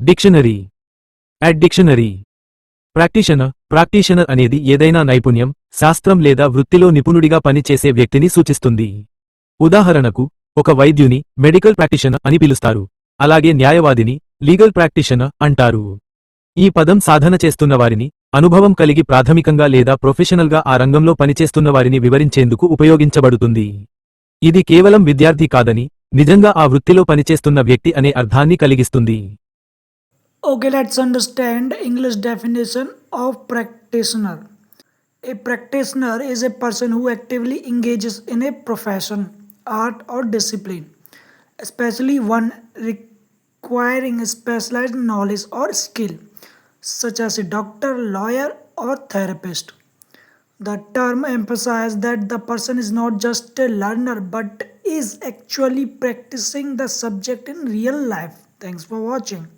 Dictionary at dictionary practitioner practitioner అనేది ఏదైనా నైపుణ్యం శాస్త్రం లేదా వృత్తిలో నిపుణుడిగా పనిచేసే వ్యక్తిని సూచిస్తుంది. ఉదాహరణకు ఒక వైద్యుని మెడికల్ ప్రాక్టీషనర్ అని పిలుస్తారు. అలాగే న్యాయవాదిని లీగల్ ప్రాక్టీషనర్ అంటారు. ఈ పదం సాధన చేస్తున్నవారిని అనుభవం కలిగి ప్రాథమికంగా లేదా ప్రొఫెషనల్గా ఆ రంగంలో పనిచేస్తున్నవారిని వివరించేందుకు ఉపయోగించబడుతుంది. ఇది కేవలం విద్యార్థి కాదని నిజంగా ఆ వృత్తిలో పనిచేస్తున్న వ్యక్తి అనే అర్థాన్ని కలిగిస్తుంది. Okay, let's understand English definition of practitioner. A practitioner is a person who actively engages in a profession, art, or discipline, especially one requiring specialized knowledge or skill, such as a doctor, lawyer, or therapist. The term emphasizes that the person is not just a learner but is actually practicing the subject in real life. Thanks for watching.